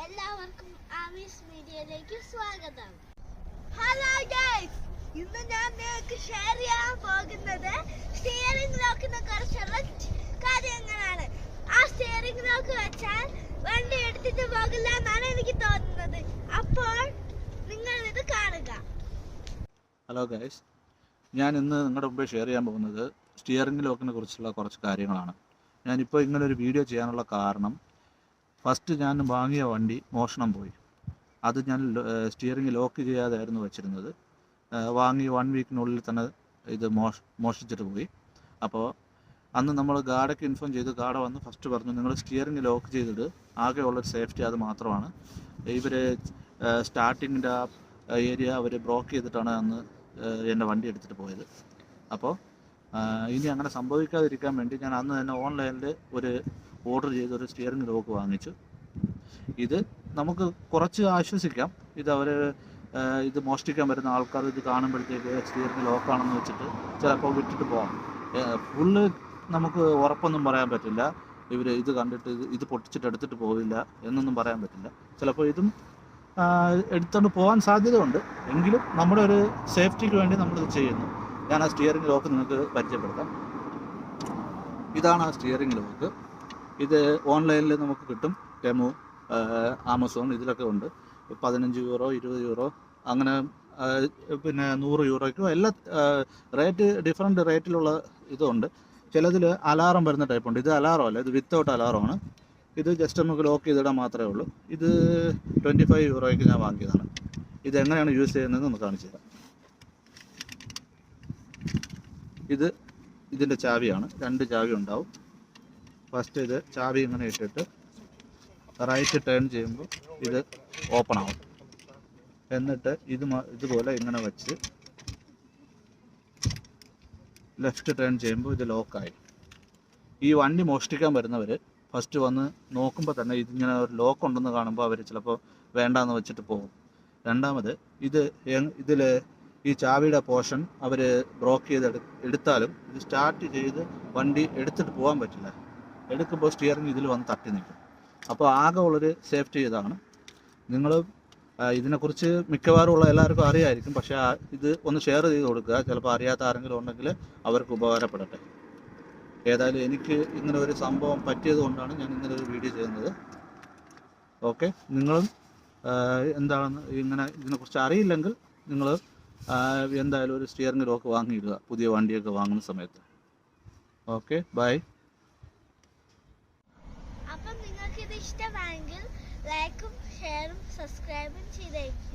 എല്ലാവർക്കും ആമീസ് മീഡിയയിലേക്ക് സ്വാഗതം. ഹലോ ഗൈസ് ഇന്ന് ഞാൻ നിങ്ങൾക്ക് ഷെയർ ചെയ്യാൻ പോകുന്നത് സ്റ്റിയറിംഗ് ലോക്കിനെ കുറിച്ചുള്ള കാര്യങ്ങളാണ്. ആ സ്റ്റിയറിംഗ് ലോക്ക് വെച്ചാൽ വണ്ടി എടുത്തിട്ട് പോകില്ല എന്നാണ് എനിക്ക് തോന്നുന്നത്. അപ്പോൾ നിങ്ങൾ ഇത് കാണുക. ഹലോ ഗൈസ് ഞാൻ ഇന്ന് നിങ്ങളുടെ മുമ്പേ ഷെയർ ചെയ്യാൻ പോകുന്നത് സ്റ്റിയറിംഗ് ലോക്കിനെ കുറിച്ചുള്ള കുറച്ച് കാര്യങ്ങളാണ്. ഞാനിപ്പോൾ ഇങ്ങനെ ഒരു വീഡിയോ ചെയ്യാനുള്ള കാരണം ഫസ്റ്റ് ഞാൻ വാങ്ങിയ വണ്ടി മോഷണം പോയി. അത് ഞാൻ സ്റ്റിയറിംഗ് ലോക്ക് ചെയ്യാതായിരുന്നു വെച്ചിരുന്നത്. വാങ്ങി വൺ വീക്കിനുള്ളിൽ തന്നെ ഇത് മോഷ മോഷിച്ചിട്ട് പോയി. അപ്പോൾ അന്ന് നമ്മൾ ഗാർഡൊക്കെ ഇൻഫോം ചെയ്ത് ഗാർഡ് വന്ന് ഫസ്റ്റ് പറഞ്ഞു നിങ്ങൾ സ്റ്റിയറിംഗ് ലോക്ക് ചെയ്തിട്ട് ആകെയുള്ളൊരു സേഫ്റ്റി അത് മാത്രമാണ്. ഇവർ സ്റ്റാർട്ടിങ്ങിന്റെ ആ ഏരിയ അവർ ബ്ലോക്ക് ചെയ്തിട്ടാണ് അന്ന് എന്റെ വണ്ടി എടുത്തിട്ട് പോയത്. അപ്പോൾ ഇനി അങ്ങനെ സംഭവിക്കാതിരിക്കാൻ വേണ്ടി ഞാൻ അന്ന് തന്നെ ഓൺലൈനിൽ ഒരു ഓർഡർ ചെയ്ത് ഒരു സ്റ്റിയറിംഗ് ലോക്ക് വാങ്ങിച്ചു. ഇത് നമുക്ക് കുറച്ച് ആശ്വസിക്കാം. ഇത് അവർ ഇത് മോഷ്ടിക്കാൻ വരുന്ന ആൾക്കാർ ഇത് കാണുമ്പോഴത്തേക്ക് സ്റ്റിയറിംഗ് ലോക്കാണെന്ന് വെച്ചിട്ട് ചിലപ്പോൾ വിട്ടിട്ട് പോകാം ഫുള്ള് നമുക്ക് ഉറപ്പൊന്നും പറയാൻ പറ്റില്ല. ഇവർ ഇത് കണ്ടിട്ട് ഇത് പൊട്ടിച്ചിട്ട് എടുത്തിട്ട് പോവില്ല എന്നൊന്നും പറയാൻ പറ്റില്ല. ചിലപ്പോൾ ഇതും എടുത്തുകൊണ്ട് പോകാൻ സാധ്യതയുണ്ട്. എങ്കിലും നമ്മുടെ ഒരു സേഫ്റ്റിക്ക് വേണ്ടി നമ്മളിത് ചെയ്യുന്നു. ഞാൻ ആ സ്റ്റിയറിംഗ് ലോക്ക് നിങ്ങൾക്ക് പരിചയപ്പെടുത്താം. ഇതാണ് ആ സ്റ്റിയറിംഗ് ലോക്ക് ഇത് ഓൺലൈനിൽ നമുക്ക് കിട്ടും. ടെമോ ആമസോൺ ഇതിലൊക്കെ ഉണ്ട്. പതിനഞ്ച് യൂറോ ഇരുപത് യൂറോ അങ്ങനെ പിന്നെ നൂറ് യൂറോയ്ക്കോ എല്ലാ റേറ്റ് ഡിഫറെന്റ് റേറ്റിലുള്ള ഇതുണ്ട്. ചിലതിൽ അലാറം വരുന്ന ടൈപ്പ് ഉണ്ട്. ഇത് അലാറം അല്ല ഇത് വിത്തൗട്ട് അലാറമാണ് ഇത് ജസ്റ്റ് നമുക്ക് ലോക്ക് ചെയ്തിടാൻ മാത്രമേ ഉള്ളൂ. ഇത് ട്വന്റി ഫൈവ് യൂറോയ്ക്ക് ഞാൻ വാങ്ങിയതാണ്. ഇത് എങ്ങനെയാണ് യൂസ് ചെയ്യുന്നതെന്ന് ഒന്ന് കാണിച്ചു തരാം. ഇത് ഇതിന്റെ ചാവിയാണ്. രണ്ട് ചാവി ഉണ്ടാവും. ഫസ്റ്റ് ഇത് ചാവി ഇങ്ങനെ ഇട്ടിട്ട് റൈറ്റ് ടേൺ ചെയ്യുമ്പോൾ ഇത് ഓപ്പൺ ആവും. എന്നിട്ട് ഇത് ഇതുപോലെ ഇങ്ങനെ വെച്ച് ലെഫ്റ്റ് ടേൺ ചെയ്യുമ്പോൾ ഇത് ലോക്കായി ഈ വണ്ടി മോഷ്ടിക്കാൻ വരുന്നവർ ഫസ്റ്റ് വന്ന് നോക്കുമ്പോൾ തന്നെ ഇതിങ്ങനെ ഒരു ലോക്ക് ഉണ്ടെന്ന് കാണുമ്പോൾ അവർ ചിലപ്പോൾ വേണ്ടാന്ന് വെച്ചിട്ട് പോകും. രണ്ടാമത് ഇത് ഇതിൽ ഈ ചാവിയുടെ പോർഷൻ അവർ ബ്രോക്ക് ചെയ്ത് എടുത്താലും ഇത് സ്റ്റാർട്ട് ചെയ്ത് വണ്ടി എടുത്തിട്ട് പോകാൻ പറ്റില്ല. എടുക്കുമ്പോൾ സ്റ്റിയറിംഗ് ഇതിൽ വന്ന് തട്ടി നിൽക്കും. അപ്പോൾ ആകെ ഉള്ളൊരു സേഫ്റ്റി ഇതാണ്. നിങ്ങൾ ഇതിനെക്കുറിച്ച് മിക്കവാറും ഉള്ള എല്ലാവർക്കും അറിയായിരിക്കും. പക്ഷേ ഇത് ഒന്ന് ഷെയർ ചെയ്ത് കൊടുക്കുക. ചിലപ്പോൾ അറിയാത്ത ആരെങ്കിലും ഉണ്ടെങ്കിൽ അവർക്ക് ഉപകാരപ്പെടട്ടെ. ഏതായാലും എനിക്ക് ഇങ്ങനെ ഒരു സംഭവം പറ്റിയത് കൊണ്ടാണ് ഞാൻ ഇങ്ങനെ ഒരു വീഡിയോ ചെയ്യുന്നത്. ഓക്കെ? നിങ്ങളും എന്താണ് ഇങ്ങനെ ഇതിനെക്കുറിച്ച് അറിയില്ലെങ്കിൽ നിങ്ങൾ എന്തായാലും ഒരു സ്റ്റിയറിംഗ് ലോക്ക് വാങ്ങിയിടുക. പുതിയ വണ്ടിയൊക്കെ വാങ്ങുന്ന സമയത്ത്. ഓക്കെ ബൈ അപ്പം നിങ്ങൾക്ക് ഇത് ഇഷ്ടമായെങ്കിൽ ലൈക്കും ഷെയറും സബ്സ്ക്രൈബും ചെയ്തേക്കും.